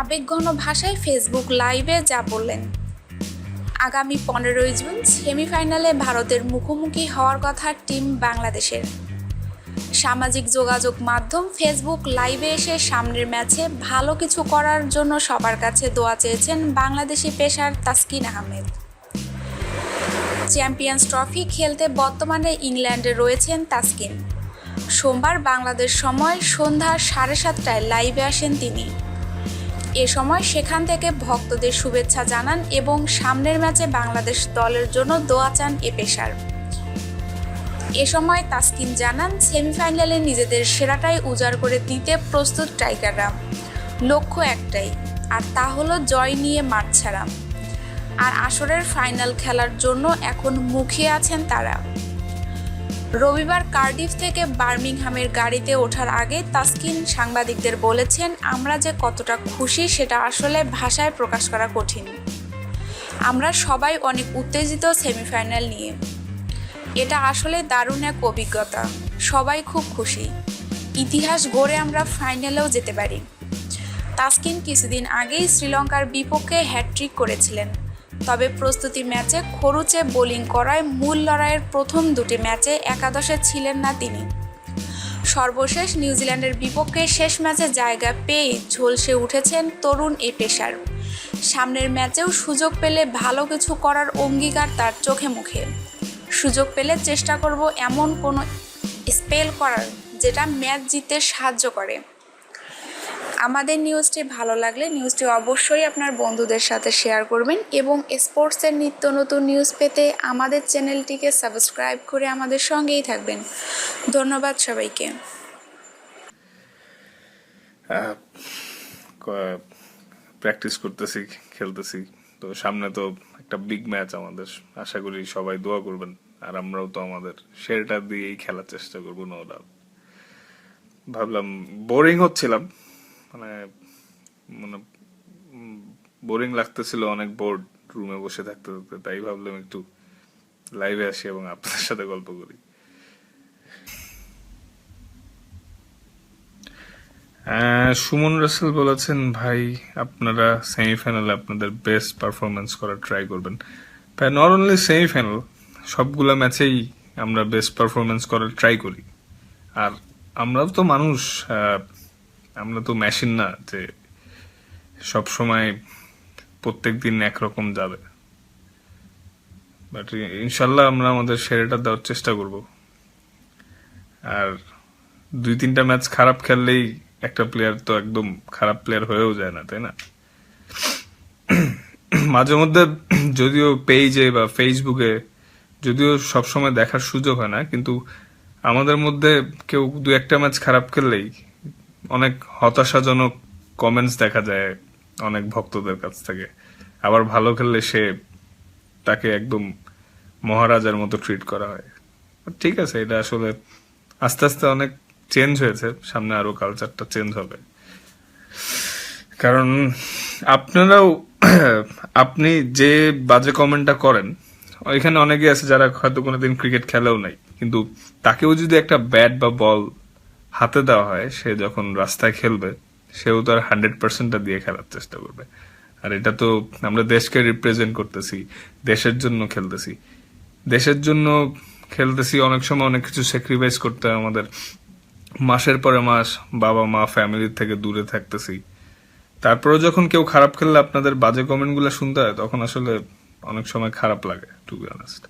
আবেগঘন ভাষায় ফেসবুক লাইভে যা বললেন। আগামী পনেরোই জুন সেমিফাইনালে ভারতের মুখোমুখি হওয়ার কথা টিম বাংলাদেশের। সামাজিক যোগাযোগ মাধ্যম ফেসবুক লাইভে এসে সামনের ম্যাচে ভালো কিছু করার জন্য সবার কাছে দোয়া চেয়েছেন বাংলাদেশি পেশার তাসকিন আহমেদ। চ্যাম্পিয়ন্স ট্রফি খেলতে বর্তমানে ইংল্যান্ডে রয়েছেন তাসকিন। সোমবার বাংলাদেশ সময় সন্ধ্যা সাড়ে সাতটায় লাইভে আসেন তিনি। এ সময় সেখান থেকে ভক্তদের শুভেচ্ছা জানান এবং সামনের ম্যাচে বাংলাদেশ দলের জন্য দোয়া চান এ পেশার। এ সময় তাসকিন জানান, সেমিফাইনালে নিজেদের সেরাটাই উজাড় করে দিতে প্রস্তুত টাইগাররা। লক্ষ্য একটাই, আর তা হলো জয় নিয়ে মাঠ ছাড়া। আর আসরের ফাইনাল খেলার জন্য এখন মুখিয়ে আছেন তারা। রবিবার কার্ডিফ থেকে বার্মিংহামের গাড়িতে ওঠার আগে তাসকিন সাংবাদিকদের বলেছেন, আমরা যে কতটা খুশি সেটা আসলে ভাষায় প্রকাশ করা কঠিন। আমরা সবাই অনেক উত্তেজিত সেমিফাইনাল নিয়ে। এটা আসলে দারুণ এক অভিজ্ঞতা। সবাই খুব খুশি। ইতিহাস গড়ে আমরা ফাইনালেও যেতে পারি। তাসকিন কিছুদিন আগেই শ্রীলঙ্কার বিপক্ষে হ্যাট্রিক করেছিলেন। তবে প্রস্তুতি ম্যাচে খরুচে বোলিং করায় মূল লড়াইয়ের প্রথম দুটি ম্যাচে একাদশে ছিলেন না তিনি। সর্বশেষ নিউজিল্যান্ডের বিপক্ষে শেষ ম্যাচে জায়গা পেয়েই ঝলসে উঠেছেন তরুণ এই পেশার সামনের ম্যাচেও সুযোগ পেলে ভালো কিছু করার অঙ্গীকার তার চোখে মুখে। সুযোগ পেলে চেষ্টা করব এমন কোনো স্পেল করার, যেটা ম্যাচ জিততে সাহায্য করে। আমাদের নিউজটি ভালো লাগলে নিউজটি অবশ্যই আপনার বন্ধুদের সাথে শেয়ার করবেন এবং স্পোর্টসের নিত্য নতুন নিউজ পেতে আমাদের চ্যানেলটিকে সাবস্ক্রাইব করে আমাদের সঙ্গেই থাকবেন। ধন্যবাদ সবাইকে। প্র্যাকটিস করতেছি, খেলতেছি। তো সামনে তো একটা বিগ ম্যাচ আমাদের। আশা করি সবাই দোয়া করবেন। আর আমরাও তো আমাদের শেরটা দিয়েই খেলার চেষ্টা করব নো ভাবলাম বোরিং হচ্ছিলাম। মানে মানে বোরিং লাগতেছিল অনেক বোর্ড রুমে বসে থাকতে থাকতে। তাই ভাবলাম একটু লাইভে আসি এবং আপনাদের সাথে গল্প করি। সুমন রাসেল বলেছেন, ভাই, আপনারা সেমিফাইনালে আপনাদের বেস্ট পারফরমেন্স করার ট্রাই করবেন। ভাই নট অনলি সেমিফাইনাল সবগুলা ম্যাচেই আমরা বেস্ট পারফরমেন্স করার ট্রাই করি। আর আমরাও তো মানুষ আমরা তো মেশিন না, যে সব সময় প্রত্যেক দিন একরকম যাবে। বাট ইনশাল্লাহ আমরা আমাদের সেরাটা দেওয়ার চেষ্টা করব। আর দুই তিনটা ম্যাচ খারাপ খেললেই একটা প্লেয়ার তো একদম খারাপ প্লেয়ার হয়েও যায় না, তাই না? মাঝে মধ্যে যদিও পেজে বা ফেসবুকে যদিও সবসময় দেখার সুযোগ হয় না, কিন্তু আমাদের মধ্যে কেউ দু একটা ম্যাচ খারাপ খেললেই অনেক হতাশাজনক কমেন্টস দেখা যায় অনেক ভক্তদের কাছ থেকে। আবার ভালো খেললে সে তাকে একদম মহারাজার মতো ট্রিট করা হয়। ঠিক আছে, এটা আসলে আস্তে আস্তে অনেক চেঞ্জ হয়েছে, সামনে আরও কালচারটা চেঞ্জ হবে। কারণ আপনারাও, আপনি যে বাজে কমেন্টটা করেন এখানে অনেকে আছে যারা হয়তো কোনোদিন ক্রিকেট খেলেও নাই, কিন্তু তাকেও যদি একটা ব্যাট বা বল হাতে দেওয়া হয়, সে যখন রাস্তায় খেলবে, সেও তার হান্ড্রেড পার্সেন্টটা দিয়ে খেলার চেষ্টা করবে। আর এটা তো আমরা দেশকে রিপ্রেজেন্ট করতেছি, দেশের জন্য খেলতেছি। দেশের জন্য খেলতেছি, অনেক সময় অনেক কিছু স্যাক্রিফাইস করতে হয় আমাদের। মাসের পরে মাস বাবা মা ফ্যামিলির থেকে দূরে থাকতেছি। তারপরে যখন কেউ খারাপ খেললে আপনাদের বাজে কমেন্টগুলো শুনতে হয়, তখন আসলে অনেক সময় খারাপ লাগে টু বি অনেস্ট